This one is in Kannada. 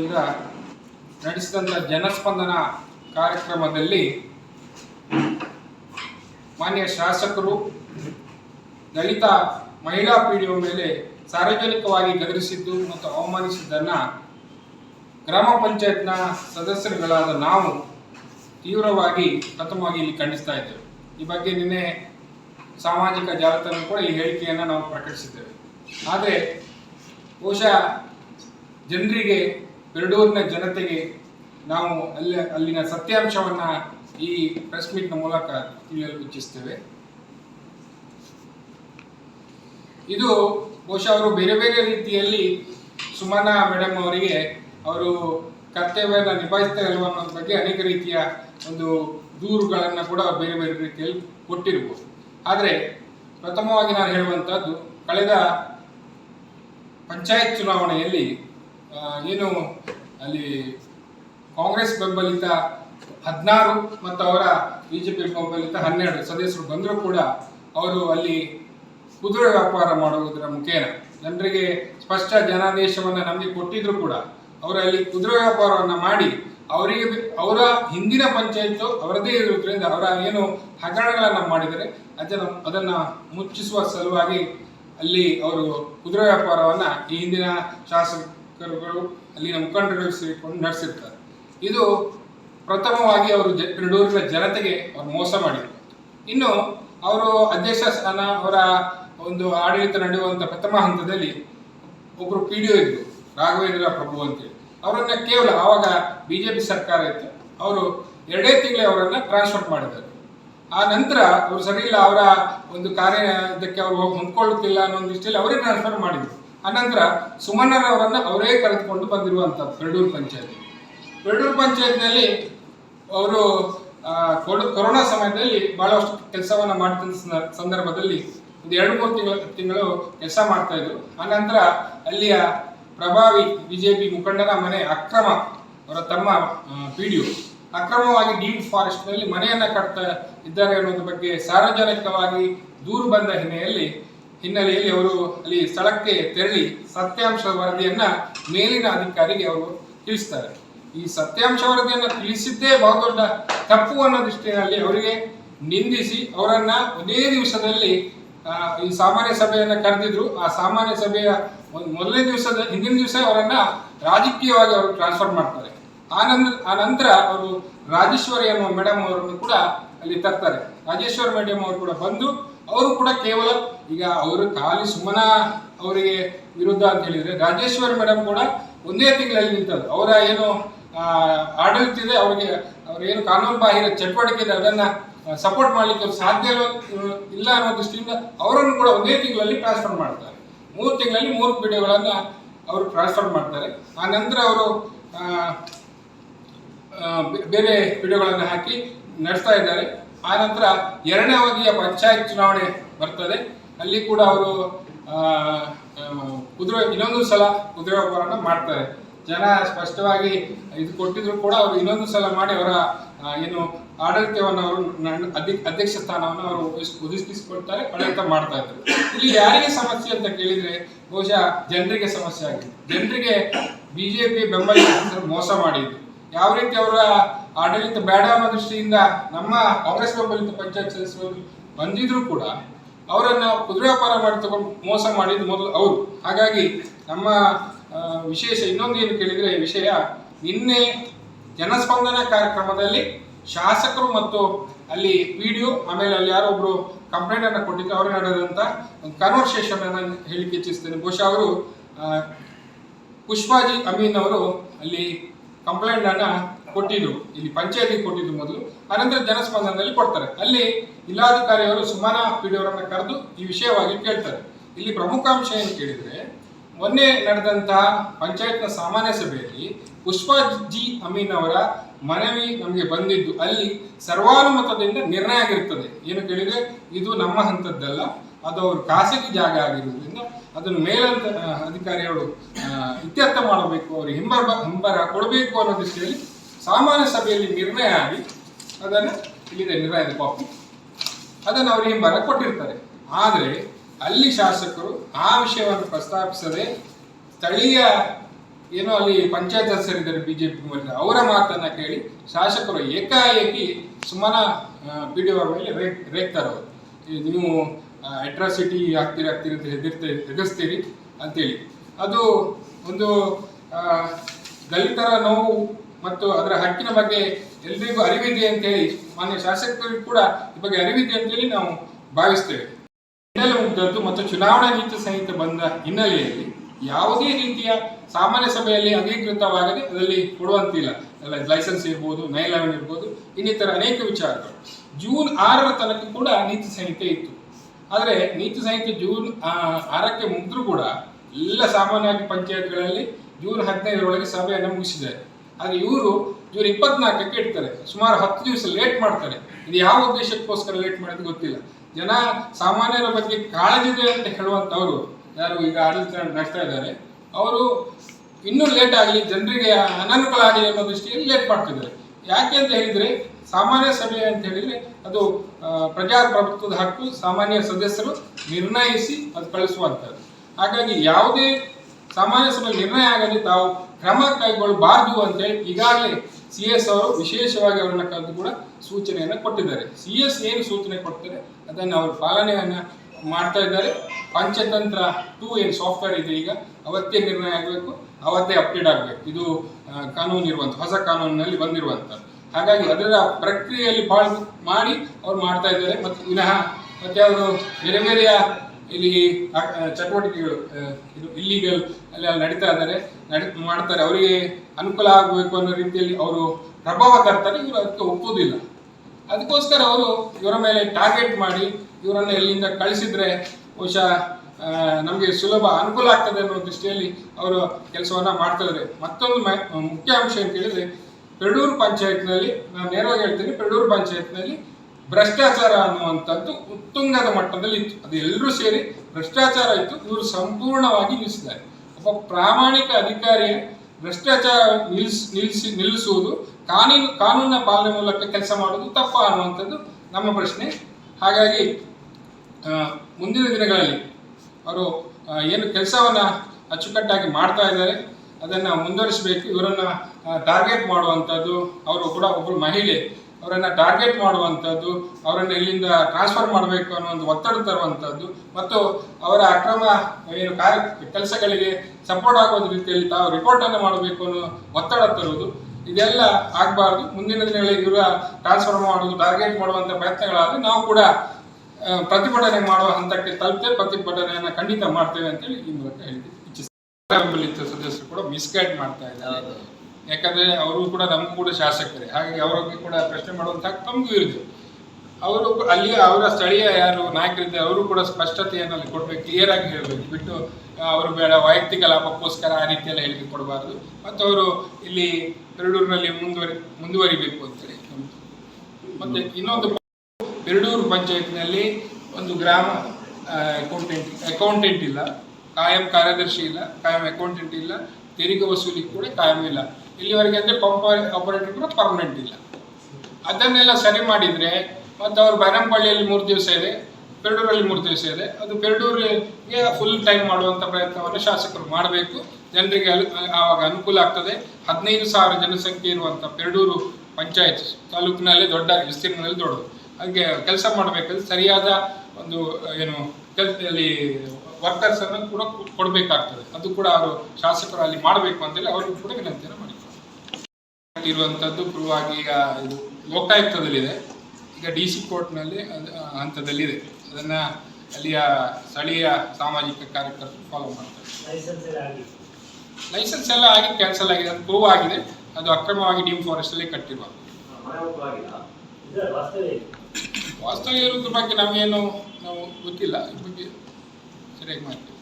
ಇಂದ ನಡೆಸಿದಂಥ ಜನಸ್ಪಂದನ ಕಾರ್ಯಕ್ರಮದಲ್ಲಿ ಮಾನ್ಯ ಶಾಸಕರು, ದಲಿತ ಮಹಿಳಾ ಪೀಡಿಯೋ ಮೇಲೆ ಸಾರ್ವಜನಿಕವಾಗಿ ಗದರಿಸಿದ್ದು ಮತ್ತು ಅವಮಾನಿಸಿದ್ದನ್ನು ಗ್ರಾಮ ಪಂಚಾಯತ್ನ ಸದಸ್ಯರುಗಳಾದ ನಾವು ತೀವ್ರವಾಗಿ ಪ್ರಥಮವಾಗಿ ಇಲ್ಲಿ ಖಂಡಿಸ್ತಾ ಇದ್ದೇವೆ. ಈ ಬಗ್ಗೆ ನಿನ್ನೆ ಸಾಮಾಜಿಕ ಜಾಲತಾಣ ಕೂಡ ಈ ಹೇಳಿಕೆಯನ್ನು ನಾವು ಪ್ರಕಟಿಸಿದ್ದೇವೆ. ಆದರೆ ಬಹುಶಃ ಜನರಿಗೆ ಬೆರಡೂರಿನ ಜನತೆಗೆ ನಾವು ಅಲ್ಲಿ, ಅಲ್ಲಿನ ಸತ್ಯಾಂಶವನ್ನು ಈ ಪ್ರೆಸ್ ಮೀಟ್ನ ಮೂಲಕ ತಿಳಿಯಲು ಇಚ್ಛಿಸ್ತೇವೆ. ಇದು ಬಹುಶಃ ಅವರು ಬೇರೆ ಬೇರೆ ರೀತಿಯಲ್ಲಿ ಸುಮನಾ ಮೇಡಮ್ ಅವರಿಗೆ ಅವರು ಕರ್ತವ್ಯವನ್ನು ನಿಭಾಯಿಸ್ತಾ ಇಲ್ವ ಅನ್ನೋದ್ರ ಬಗ್ಗೆ ಅನೇಕ ರೀತಿಯ ಒಂದು ದೂರುಗಳನ್ನು ಕೂಡ ಬೇರೆ ಬೇರೆ ರೀತಿಯಲ್ಲಿ ಕೊಟ್ಟಿರ್ಬೋದು. ಆದರೆ ಪ್ರಥಮವಾಗಿ ನಾನು ಹೇಳುವಂಥದ್ದು ಕಳೆದ ಪಂಚಾಯತ್ ಚುನಾವಣೆಯಲ್ಲಿ ಏನು ಅಲ್ಲಿ ಕಾಂಗ್ರೆಸ್ ಬೆಂಬಲಿತ ಹದಿನಾರು ಮತ್ತು ಅವರ ಬಿಜೆಪಿ ಬೆಂಬಲಿತ ಹನ್ನೆರಡು ಸದಸ್ಯರು ಬಂದರೂ ಕೂಡ ಅವರು ಅಲ್ಲಿ ಕುದುರೆ ವ್ಯಾಪಾರ ಮಾಡುವುದರ ಮುಖೇನ. ಜನರಿಗೆ ಸ್ಪಷ್ಟ ಜನಾದೇಶವನ್ನು ನಮಗೆ ಕೊಟ್ಟಿದ್ರು ಕೂಡ ಅವರು ಅಲ್ಲಿ ಕುದುರೆ ವ್ಯಾಪಾರವನ್ನು ಮಾಡಿ ಅವರಿಗೆ ಅವರ ಹಿಂದಿನ ಪಂಚಾಯತ್ ಅವರದೇ ಇರುವುದರಿಂದ ಅವರ ಏನು ಹಗರಣಗಳನ್ನು ಮಾಡಿದರೆ ಅದನ್ನು ಅದನ್ನು ಮುಚ್ಚಿಸುವ ಸಲುವಾಗಿ ಅಲ್ಲಿ ಅವರು ಕುದುರೆ ವ್ಯಾಪಾರವನ್ನು ಈ ಹಿಂದಿನ ಶಾಸಕರುಗಳು ಅಲ್ಲಿನ ಮುಖಂಡರು ಸೇರಿಕೊಂಡು ನಡೆಸಿರ್ತಾರೆ. ಇದು ಪ್ರಥಮವಾಗಿ ಅವರು ಜ ಜನತೆಗೆ ಅವರು ಮೋಸ ಮಾಡಿದರು. ಇನ್ನು ಅವರು ಅಧ್ಯಕ್ಷ ಸ್ಥಾನ, ಅವರ ಒಂದು ಆಡಳಿತ ನಡೆಯುವಂಥ ಪ್ರಥಮ ಹಂತದಲ್ಲಿ ಒಬ್ಬರು ಪಿ ಡಿ ಒ ಇದ್ರು, ರಾಘವೇಂದ್ರ ಪ್ರಭು ಅಂತೇಳಿ. ಅವರನ್ನ ಕೇವಲ ಆವಾಗ ಬಿ ಜೆ ಪಿ ಸರ್ಕಾರ ಇತ್ತು. ಅವರು ಎರಡೇ ತಿಂಗಳೇ ಅವರನ್ನು ಟ್ರಾನ್ಸ್ಫರ್ ಮಾಡಿದ್ದಾರೆ. ಆ ನಂತರ ಅವರು ಸರಿ ಇಲ್ಲ ಅವರ ಒಂದು ಕಾರ್ಯ ಇದಕ್ಕೆ ಅವರು ಹೊಂದ್ಕೊಳ್ಳುತ್ತಿಲ್ಲ ಅನ್ನೋ ಒಂದು ದೃಷ್ಟಿಯಲ್ಲಿ ಅವರೇ ಟ್ರಾನ್ಸ್ಫರ್ ಮಾಡಿದ್ರು. ಆನಂತರ ಸುಮನರವರನ್ನ ಅವರೇ ಕರೆದುಕೊಂಡು ಬಂದಿರುವಂಥದ್ದು ಬೆಳ್ಳೂರು ಪಂಚಾಯತ್. ಬೆಳ್ಳೂರು ಪಂಚಾಯತ್ನಲ್ಲಿ ಅವರು ಕೊರೋನಾ ಸಮಯದಲ್ಲಿ ಬಹಳಷ್ಟು ಕೆಲಸವನ್ನು ಮಾಡ್ತಿದ್ದ ಸಂದರ್ಭದಲ್ಲಿ ಒಂದು ಎರಡು ಮೂರು ತಿಂಗಳು ತಿಂಗಳು ಕೆಲಸ ಮಾಡ್ತಾ ಇದ್ರು. ಅನಂತರ ಅಲ್ಲಿಯ ಪ್ರಭಾವಿ ಬಿಜೆಪಿ ಮುಖಂಡರ ಮನೆ ಅಕ್ರಮ, ಅವರ ತಮ್ಮ ಪಿ ಡಿ ಅಕ್ರಮವಾಗಿ ಡೀಪ್ ಫಾರೆಸ್ಟ್ನಲ್ಲಿ ಮನೆಯನ್ನ ಕಟ್ತಾ ಇದ್ದಾರೆ ಅನ್ನೋದ್ರ ಬಗ್ಗೆ ಸಾರ್ವಜನಿಕವಾಗಿ ದೂರು ಬಂದ ಹಿನ್ನೆಲೆಯಲ್ಲಿ ಹಿನ್ನೆಲೆಯಲ್ಲಿ ಅವರು ಅಲ್ಲಿ ಸ್ಥಳಕ್ಕೆ ತೆರಳಿ ಸತ್ಯಾಂಶ ವರದಿಯನ್ನ ಮೇಲಿನ ಅಧಿಕಾರಿಗೆ ಅವರು ತಿಳಿಸ್ತಾರೆ. ಈ ಸತ್ಯಾಂಶ ವರದಿಯನ್ನು ತಿಳಿಸಿದ್ದೇ ಬಹುದೊಡ್ಡ ತಪ್ಪು ಅನ್ನೋ ದೃಷ್ಟಿಯಲ್ಲಿ ಅವರಿಗೆ ನಿಂದಿಸಿ ಅವರನ್ನ ಒಂದೇ ದಿವಸದಲ್ಲಿ ಈ ಸಾಮಾನ್ಯ ಸಭೆಯನ್ನ ಕರೆದಿದ್ರು. ಆ ಸಾಮಾನ್ಯ ಸಭೆಯ ಒಂದು ಮೊದಲನೇ ದಿವಸದ ಹಿಂದಿನ ದಿವಸ ಅವರನ್ನ ರಾಜಕೀಯವಾಗಿ ಅವರು ಟ್ರಾನ್ಸ್ಫರ್ ಮಾಡ್ತಾರೆ. ಆನಂತರ ಆ ನಂತರ ಅವರು ರಾಜೇಶ್ವರಿ ಅನ್ನುವ ಮೇಡಮ್ ಅವರನ್ನು ಕೂಡ ಅಲ್ಲಿ ತರ್ತಾರೆ. ರಾಜೇಶ್ವರಿ ಮೇಡಮ್ ಅವರು ಕೂಡ ಬಂದು ಅವರು ಕೂಡ ಕೇವಲ ಈಗ ಅವರು ಖಾಲಿ ಸುಮನ ಅವರಿಗೆ ವಿರುದ್ಧ ಅಂತ ಹೇಳಿದ್ರೆ, ರಾಜೇಶ್ವರಿ ಮೇಡಮ್ ಕೂಡ ಒಂದೇ ತಿಂಗಳಲ್ಲಿ ನಿಂತದ್ದು. ಅವರ ಏನು ಆಡಳಿತ ಇದೆ, ಅವರಿಗೆ, ಅವ್ರ ಏನು ಕಾನೂನು ಬಾಹಿರ ಚಟುವಟಿಕೆ ಇದೆ, ಅದನ್ನ ಸಪೋರ್ಟ್ ಮಾಡ್ಲಿಕ್ಕೆ ಸಾಧ್ಯ ಇಲ್ಲ- ಅನ್ನೋ ದೃಷ್ಟಿಯಿಂದ ಅವರನ್ನು ಕೂಡ ಒಂದೇ ತಿಂಗಳಲ್ಲಿ ಟ್ರಾನ್ಸ್ಫರ್ ಮಾಡ್ತಾರೆ. ಮೂರು ತಿಂಗಳಲ್ಲಿ ಮೂರು ವಿಡಿಯೋಗಳನ್ನು ಅವರು ಟ್ರಾನ್ಸ್ಫರ್ ಮಾಡ್ತಾರೆ. ಆ ನಂತರ ಅವರು ಬೇರೆ ವಿಡಿಯೋಗಳನ್ನು ಹಾಕಿ ನಡೆಸ್ತಾ ಇದ್ದಾರೆ. ಆ ನಂತರ ಎರಡನೇ ಅವಧಿಯ ಪಂಚಾಯತ್ ಚುನಾವಣೆ ಬರ್ತದೆ. ಅಲ್ಲಿ ಕೂಡ ಅವರು ಕುದುರೆ ಇನ್ನೊಂದು ಸಲ ಕುದುರೆ ವ್ಯಾಪಾರನ ಮಾಡ್ತಾರೆ. ಜನ ಸ್ಪಷ್ಟವಾಗಿ ಇದು ಕೊಟ್ಟಿದ್ರು ಕೂಡ ಅವರು ಇನ್ನೊಂದು ಸಲ ಮಾಡಿ ಅವರ ಏನು ಆಡಳಿತವನ್ನು ಅವರು ಅಧ್ಯಕ್ಷ ಸ್ಥಾನವನ್ನು ಅವರು ಒದಗಿಸ್- ಒದಗಿಸಿಕೊಳ್ತಾರೆ ಆಡಳಿತ ಮಾಡ್ತಾ ಇದ್ರು. ಇಲ್ಲಿ ಯಾರಿಗೆ ಸಮಸ್ಯೆ ಅಂತ ಕೇಳಿದ್ರೆ ಬಹುಶಃ ಜನರಿಗೆ ಸಮಸ್ಯೆ ಆಗಿದೆ. ಜನರಿಗೆ ಬಿಜೆಪಿ ಬೆಂಬಲ ಮೋಸ ಮಾಡಿದ್ರು ಯಾವ ರೀತಿ ಅವರ ಆಡಳಿತ ಬೇಡ ಅನ್ನೋ ದೃಷ್ಟಿಯಿಂದ ನಮ್ಮ ಕಾಂಗ್ರೆಸ್ ಬೆಂಬಲಿತ ಪಂಚಾಯತ್ ಸದಸ್ಯರು ಬಂದಿದ್ರು ಕೂಡ ಅವರನ್ನು ಕುದುರೆ ವ್ಯಾಪಾರ ಮಾಡಿ ತಗೊಂಡು ಮೋಸ ಮಾಡಿದ್ದು ಮೊದಲು ಅವರು. ಹಾಗಾಗಿ ನಮ್ಮ ವಿಶೇಷ ಇನ್ನೊಂದು ಏನು ಕೇಳಿದರೆ ವಿಷಯ ನಿನ್ನೆ ಜನಸ್ಪಂದನ ಕಾರ್ಯಕ್ರಮದಲ್ಲಿ ಶಾಸಕರು ಮತ್ತು ಅಲ್ಲಿ ಪಿ ಡಿ ಆಮೇಲೆ ಅಲ್ಲಿ ಯಾರೋ ಒಬ್ರು ಕಂಪ್ಲೇಂಟ್ ಅನ್ನ ಕೊಟ್ಟಿದ್ರು, ಅವರು ನಡೆದಂತ ಕನ್ವರ್ಸೇಷನ್ ಅನ್ನ ಹೇಳಿಕೆ ಇಚ್ಛಿಸ್ತೇನೆ ಬಹುಶಃ ಅವರು ಪುಷ್ಪಾಜಿ ಅಮೀನ್ ಅವರು ಅಲ್ಲಿ ಕಂಪ್ಲೇಂಟ್ ಅನ್ನ ಕೊಟ್ಟಿದ್ರು ಇಲ್ಲಿ ಪಂಚಾಯತಿ ಕೊಟ್ಟಿದ್ದು ಮೊದಲು ಅನಂತರ ಜನಸ್ಪಂದನದಲ್ಲಿ ಕೊಡ್ತಾರೆ. ಅಲ್ಲಿ ಜಿಲ್ಲಾಧಿಕಾರಿಯವರು ಸುಮನಾ ಪಿಡಿ ಅವರನ್ನ ಕರೆದು ಈ ವಿಷಯವಾಗಿ ಕೇಳ್ತಾರೆ. ಇಲ್ಲಿ ಪ್ರಮುಖ ಅಂಶ ಏನು ಕೇಳಿದರೆ, ಮೊನ್ನೆ ನಡೆದಂತಹ ಪಂಚಾಯತ್ನ ಸಾಮಾನ್ಯ ಸಭೆಯಲ್ಲಿ ಪುಷ್ಪಾ ಜಿ ಅಮೀನ್ ಅವರ ಮನವಿ ನಮಗೆ ಬಂದಿದ್ದು, ಅಲ್ಲಿ ಸರ್ವಾನುಮತದಿಂದ ನಿರ್ಣಯ ಆಗಿರುತ್ತದೆ. ಏನು ಕೇಳಿದರೆ, ಇದು ನಮ್ಮ ಹಂತದ್ದಲ್ಲ, ಅದು ಅವರು ಖಾಸಗಿ ಜಾಗ ಆಗಿರುವುದರಿಂದ ಅದನ್ನು ಮೇಲಂತ ಅಧಿಕಾರಿಗಳು ಇತ್ಯರ್ಥ ಮಾಡಬೇಕು, ಅವರು ಹಿಂಬರ ಹಿಂಬರ ಕೊಡಬೇಕು ಅನ್ನೋ ದೃಷ್ಟಿಯಲ್ಲಿ ಸಾಮಾನ್ಯ ಸಭೆಯಲ್ಲಿ ನಿರ್ಣಯ ಆಗಿ ಅದನ್ನು ಇಲ್ಲಿದೆ ನಿರ್ಣಯದ ಕಾಪಿ ಅದನ್ನು ಅವರಿಗೆ ಹಿಂಬರ ಕೊಟ್ಟಿರ್ತಾರೆ. ಆದರೆ ಅಲ್ಲಿ ಶಾಸಕರು ಆ ವಿಷಯವನ್ನು ಪ್ರಸ್ತಾಪಿಸದೆ ಸ್ಥಳೀಯ ಏನೋ ಅಲ್ಲಿ ಪಂಚಾಯತ್ ಸದಸ್ಯರಿದ್ದಾರೆ ಬಿಜೆಪಿ ಮೂಲಕ ಅವರ ಮಾತನ್ನು ಕೇಳಿ ಶಾಸಕರು ಏಕಾಏಕಿ ಸುಮನ ಪಿ ಡಿ ಓ ಮೇಲೆ ರೇ ರೇಗ್ತಾರೆ ಅವರು. ನೀವು ಅಟ್ರಾಸಿಟಿ ಆಗ್ತೀರಿ ಆಗ್ತೀರಿ ಅಂತ ಹೆದರ್ತೀರಿ ಹೆದರ್ಸ್ತೀರಿ ಅಂತೇಳಿ. ಅದು ಒಂದು ದಲಿತರ ನೋವು ಮತ್ತು ಅದರ ಹಕ್ಕಿನ ಬಗ್ಗೆ ಎಲ್ರಿಗೂ ಅರಿವಿದೆ ಅಂತ ಹೇಳಿ ಮಾನ್ಯ ಶಾಸಕರಿಗೂ ಕೂಡ ಈ ಬಗ್ಗೆ ಅರಿವಿದೆ ಅಂತೇಳಿ ನಾವು ಭಾವಿಸ್ತೇವೆ. ಹಿನ್ನೆಲೆ ಮುಗಿದದ್ದು ಮತ್ತು ಚುನಾವಣಾ ನೀತಿ ಸಂಹಿತೆ ಬಂದ ಹಿನ್ನೆಲೆಯಲ್ಲಿ ಯಾವುದೇ ರೀತಿಯ ಸಾಮಾನ್ಯ ಸಭೆಯಲ್ಲಿ ಅಂಗೀಕೃತವಾಗದೆ ಅದರಲ್ಲಿ ಕೊಡುವಂತಿಲ್ಲ. ಲೈಸೆನ್ಸ್ ಇರ್ಬೋದು ನೈನ್ ಲೆವೆನ್ ಇರ್ಬೋದು, ಇನ್ನಿತರ ಅನೇಕ ವಿಚಾರಗಳು. ಜೂನ್ ಆರರ ತನಕ ಕೂಡ ನೀತಿ ಸಂಹಿತೆ ಇತ್ತು. ಆದರೆ ನೀತಿ ಸಂಹಿತೆ ಜೂನ್ ಆರಕ್ಕೆ ಮುಗಿದ್ರೂ ಕೂಡ ಎಲ್ಲ ಸಾಮಾನ್ಯವಾಗಿ ಪಂಚಾಯತ್ಗಳಲ್ಲಿ ಜೂನ್ ಹದಿನೈದರೊಳಗೆ ಸಭೆಯನ್ನು ಮುಗಿಸಿದ್ದಾರೆ. ಆದರೆ ಇವರು ಇವರು ಇಪ್ಪತ್ನಾಲ್ಕಕ್ಕೆ ಇಡ್ತಾರೆ ಸುಮಾರು ಹತ್ತು ದಿವಸ ಲೇಟ್ ಮಾಡ್ತಾರೆ. ಇದು ಯಾವ ಉದ್ದೇಶಕ್ಕೋಸ್ಕರ ಲೇಟ್ ಮಾಡಿದ್ದು ಗೊತ್ತಿಲ್ಲ. ಜನ ಸಾಮಾನ್ಯರ ಬಗ್ಗೆ ಕಾಳಜಿ ಇದೆ ಅಂತ ಹೇಳುವಂಥವ್ರು ಯಾರು ಈಗ ಆಡಳಿತ ನಡೆಸ್ತಾ ಇದ್ದಾರೆ, ಅವರು ಇನ್ನೂ ಲೇಟ್ ಆಗಲಿ, ಜನರಿಗೆ ಅನನುಕೂಲ ಆಗಲಿ ಅನ್ನೋ ದೃಷ್ಟಿಯಲ್ಲಿ ಲೇಟ್ ಮಾಡ್ತಿದ್ದಾರೆ. ಯಾಕೆ ಅಂತ ಹೇಳಿದ್ರೆ, ಸಾಮಾನ್ಯ ಸಭೆ ಅಂತ ಹೇಳಿದ್ರೆ ಅದು ಪ್ರಜಾಪ್ರಭುತ್ವದ ಹಕ್ಕು ಸಾಮಾನ್ಯ ಸದಸ್ಯರು ನಿರ್ಣಯಿಸಿ ಅದು ಕಳಿಸುವಂಥದ್ದು. ಹಾಗಾಗಿ ಯಾವುದೇ ಸಾಮಾನ್ಯ ಸಭೆ ನಿರ್ಣಯ ಆಗಲಿ ತಾವು ಕ್ರಮ ಕೈಗೊಳ್ಳಬಾರದು ಅಂತೇಳಿ ಈಗಾಗಲೇ ಸಿ ಎಸ್ ಅವರು ವಿಶೇಷವಾಗಿ ಅವರನ್ನ ಕರೆದು ಕೂಡ ಸೂಚನೆಯನ್ನು ಕೊಟ್ಟಿದ್ದಾರೆ. ಸಿ ಎಸ್ ಏನು ಸೂಚನೆ ಕೊಡ್ತಾರೆ ಅದನ್ನು ಅವರು ಪಾಲನೆಯನ್ನು ಮಾಡ್ತಾ ಇದ್ದಾರೆ. ಪಂಚತಂತ್ರ ಟೂ ಏನು ಸಾಫ್ಟ್ವೇರ್ ಇದೆ ಈಗ, ಅವತ್ತೇ ನಿರ್ಣಯ ಆಗಬೇಕು, ಅವತ್ತೇ ಅಪ್ಡೇಟ್ ಆಗಬೇಕು. ಇದು ಕಾನೂನು ಇರುವಂಥ ಹೊಸ ಕಾನೂನಿನಲ್ಲಿ ಬಂದಿರುವಂಥದ್ದು ಹಾಗಾಗಿ ಅದರ ಪ್ರಕ್ರಿಯೆಯಲ್ಲಿ ಭಾಳ ಮಾಡಿ ಅವ್ರು ಮಾಡ್ತಾ ಇದ್ದಾರೆ. ಮತ್ತು ವಿನಃ ಮತ್ತೆ ಅವರು ಬೇರೆ ಬೇರೆಯ ಇಲ್ಲಿ ಚಟುವಟಿಕೆಗಳು ಇದು ಇಲ್ಲಿಗಲ್ ಅಲ್ಲಿ ನಡೀತಾ ಇದ್ದಾರೆ, ನಡಿ, ಮಾಡ್ತಾರೆ. ಅವರಿಗೆ ಅನುಕೂಲ ಆಗಬೇಕು ಅನ್ನೋ ರೀತಿಯಲ್ಲಿ ಅವರು ಪ್ರಭಾವ ತರ್ತಾರೆ. ಇವರು ಅದಕ್ಕೆ ಒಪ್ಪುವುದಿಲ್ಲ. ಅದಕ್ಕೋಸ್ಕರ ಅವರು ಇವರ ಮೇಲೆ ಟಾರ್ಗೆಟ್ ಮಾಡಿ ಇವರನ್ನು ಎಲ್ಲಿಂದ ಕಳಿಸಿದ್ರೆ ಬಹುಶಃ ನಮಗೆ ಸುಲಭ ಅನುಕೂಲ ಆಗ್ತದೆ ಅನ್ನೋ ದೃಷ್ಟಿಯಲ್ಲಿ ಅವರು ಕೆಲಸವನ್ನ ಮಾಡ್ತಾ ಇದ್ದಾರೆ. ಮತ್ತೊಂದು ಮುಖ್ಯ ಅಂಶ ಅಂತ ಹೇಳಿದ್ರೆ ಪೆಡೂರು ಪಂಚಾಯತ್ನಲ್ಲಿ, ನಾನು ನೇರವಾಗಿ ಹೇಳ್ತೀನಿ ಪೆಡೂರು ಪಂಚಾಯತ್ನಲ್ಲಿ ಭ್ರಷ್ಟಾಚಾರ ಅನ್ನುವಂಥದ್ದು ಉತ್ತುಂಗದ ಮಟ್ಟದಲ್ಲಿ ಇತ್ತು ಅದು ಎಲ್ಲರೂ ಸೇರಿ ಭ್ರಷ್ಟಾಚಾರ ಇತ್ತು. ಇವರು ಸಂಪೂರ್ಣವಾಗಿ ನಿಲ್ಲಿಸಿದ್ದಾರೆ. ಒಬ್ಬ ಪ್ರಾಮಾಣಿಕ ಅಧಿಕಾರಿ ಭ್ರಷ್ಟಾಚಾರ ನಿಲ್ಲಿಸಿ ನಿಲ್ಲಿಸಿ ನಿಲ್ಲಿಸುವುದು ಕಾನೂನು, ಕಾನೂನಿನ ಪಾಲನೆ ಮೂಲಕ ಕೆಲಸ ಮಾಡೋದು ತಪ್ಪ ಅನ್ನುವಂಥದ್ದು ನಮ್ಮ ಪ್ರಶ್ನೆ. ಹಾಗಾಗಿ ಮುಂದಿನ ದಿನಗಳಲ್ಲಿ ಅವರು ಏನು ಕೆಲಸವನ್ನು ಅಚ್ಚುಕಟ್ಟಾಗಿ ಮಾಡ್ತಾ ಇದ್ದಾರೆ, ಅದನ್ನು ಮುಂದುವರಿಸಬೇಕು. ಇವರನ್ನು ಟಾರ್ಗೆಟ್ ಮಾಡುವಂಥದ್ದು ಅವರು ಕೂಡ ಒಬ್ಬರು ಮಹಿಳೆ. ಅವರನ್ನು ಟಾರ್ಗೆಟ್ ಮಾಡುವಂಥದ್ದು, ಅವರನ್ನು ಇಲ್ಲಿಂದ ಟ್ರಾನ್ಸ್ಫರ್ ಮಾಡಬೇಕು ಅನ್ನೋ ಒಂದು ಒತ್ತಡ ತರುವಂಥದ್ದು, ಮತ್ತು ಅವರ ಅಕ್ರಮ, ಏನು ಕಾರ್ಯ, ಕೆಲಸಗಳಿಗೆ ಸಪೋರ್ಟ್ ಆಗುವ ರೀತಿಯಲ್ಲಿ ತಾವು ರಿಪೋರ್ಟನ್ನು ಮಾಡಬೇಕು ಅನ್ನೋ ಒತ್ತಡ ತರುವುದು, ಇದೆಲ್ಲ ಆಗಬಾರ್ದು. ಮುಂದಿನ ದಿನಗಳಲ್ಲಿ ಇವರ ಟ್ರಾನ್ಸ್ಫರ್ ಮಾಡುವುದು ಟಾರ್ಗೆಟ್ ಮಾಡುವಂಥ ಪ್ರಯತ್ನಗಳಾದರೆ ನಾವು ಕೂಡ ಪ್ರತಿಭಟನೆ ಮಾಡುವ ಹಂತಕ್ಕೆ ತಲುಪಿದೆ ಪ್ರತಿಭಟನೆಯನ್ನು ಖಂಡಿತ ಮಾಡ್ತೇವೆ ಅಂತೇಳಿ ಈ ಮೂಲಕ ಹೇಳಿದ್ವಿ ಸದಸ್ಯರು ಕೂಡ ಮಿಸ್ಗೈಡ್ ಮಾಡ್ತಾ ಇದ್ದಾರೆ. ಯಾಕಂದ್ರೆ ಅವರು ಕೂಡ ನಮಗೂ ಕೂಡ ಶಾಸಕರೇ. ಹಾಗಾಗಿ ಅವರಿಗೆ ಕೂಡ ಪ್ರಶ್ನೆ ಮಾಡುವಂಥ ನಮಗೂ ಇರುತ್ತೆ ಅವರು ಅಲ್ಲಿ ಅವರ ಸ್ಥಳೀಯ ಯಾರು ನಾಯಕರಿದ್ದಾರೆ, ಅವರು ಕೂಡ ಸ್ಪಷ್ಟತೆಯನ್ನು ಅಲ್ಲಿ ಕೊಡ್ಬೇಕು ಕ್ಲಿಯರ್ ಆಗಿ ಹೇಳಬೇಕು. ಬಿಟ್ಟು ಅವರು ಬೇಡ, ವೈಯಕ್ತಿಕ ಲಾಭಕ್ಕೋಸ್ಕರ ಆ ರೀತಿಯೆಲ್ಲ ಹೇಳಿಕೆ ಕೊಡಬಾರದು. ಮತ್ತು ಅವರು ಇಲ್ಲಿ ಬೆರಡೂರಿನಲ್ಲಿ ಮುಂದುವರಿ, ಮುಂದುವರಿಬೇಕು ಅಂತೇಳಿ ಮತ್ತೆ ಇನ್ನೊಂದು ಬೆರಡೂರು ಪಂಚಾಯತ್ನಲ್ಲಿ ಒಂದು ಗ್ರಾಮ ಅಕೌಂಟೆಂಟ್ ಅಕೌಂಟೆಂಟ್ ಇಲ್ಲ. ಕಾಯಂ ಕಾರ್ಯದರ್ಶಿ ಇಲ್ಲ, ಕಾಯಂ ಅಕೌಂಟೆಂಟ್ ಇಲ್ಲ. ತೆರಿಗೆ ವಸೂಲಿ ಕೂಡ ಕಾಯಂ ಇಲ್ಲ. ಇಲ್ಲಿವರೆಗೆ ಅಂದರೆ ಪಂಪ್ ಕೂಡ ಪರ್ಮನೆಂಟ್ ಇಲ್ಲ. ಅದನ್ನೆಲ್ಲ ಸರಿ ಮಾಡಿದರೆ ಮತ್ತು ಅವರು ಬೈರಂಪಳ್ಳಿಯಲ್ಲಿ ಮೂರು ದಿವಸ ಇದೆ, ಪೆರಡೂರಲ್ಲಿ ಮೂರು ದಿವಸ ಇದೆ. ಅದು ಪೆರಡೂರಿಗೆ ಫುಲ್ ಟೈಮ್ ಮಾಡುವಂಥ ಪ್ರಯತ್ನವನ್ನು ಶಾಸಕರು ಮಾಡಬೇಕು. ಜನರಿಗೆ ಆವಾಗ ಅನುಕೂಲ ಆಗ್ತದೆ. ಹದಿನೈದು ಸಾವಿರ ಜನಸಂಖ್ಯೆ ಇರುವಂಥ ಪೆರಡೂರು ಪಂಚಾಯತ್ ತಾಲೂಕಿನಲ್ಲಿ ದೊಡ್ಡ, ವಿಸ್ತೀರ್ಣದಲ್ಲಿ ದೊಡ್ಡದು. ಹಾಗೆ ಕೆಲಸ ಮಾಡಬೇಕಾದ್ರೆ ಸರಿಯಾದ ಒಂದು, ಏನು ಕೆಲ್ ಅಲ್ಲಿ ವರ್ಕರ್ಸ್ ಅನ್ನು ಕೂಡ ಕೊಡಬೇಕಾಗ್ತದೆ. ಅದು ಕೂಡ ಅವರು ಶಾಸಕರು ಅಲ್ಲಿ ಮಾಡಬೇಕು ಅಂತೇಳಿ ಅವರಿಗೂ ಕೂಡ ವಿನಂತಿಯನ್ನು ಮಾಡಿದ್ದಾರೆ ಇರುವಂಥದ್ದು ಪ್ರೂವ್ ಆಗಿ ಈಗ ಇದು ಲೋಕಾಯುಕ್ತದಲ್ಲಿದೆ. ಈಗ ಡಿ ಸಿ ಕೋರ್ಟ್ನಲ್ಲಿ ಹಂತದಲ್ಲಿದೆ. ಅದನ್ನ ಅಲ್ಲಿಯ ಸ್ಥಳೀಯ ಸಾಮಾಜಿಕ ಕಾರ್ಯಕರ್ತರು ಫಾಲೋ ಮಾಡ್ತಾರೆ. ಲೈಸೆನ್ಸ್ ಎಲ್ಲ ಆಗಿ ಕ್ಯಾನ್ಸಲ್ ಆಗಿದೆ. ಅದು ಪ್ರೂವ್ ಆಗಿದೆ. ಅದು ಅಕ್ರಮವಾಗಿ ಡೀಮ್ ಫಾರೆಸ್ಟಲ್ಲಿ ಕಟ್ಟಿರುವ. ಇದರ ವಾಸ್ತವ ಇರೋದ್ರ ಬಗ್ಗೆ ನಮಗೇನು ನಾವು ಗೊತ್ತಿಲ್ಲ. ಇದ್ರ ಬಗ್ಗೆ ಸರಿಯಾಗಿ ಮಾಡ್ತೀವಿ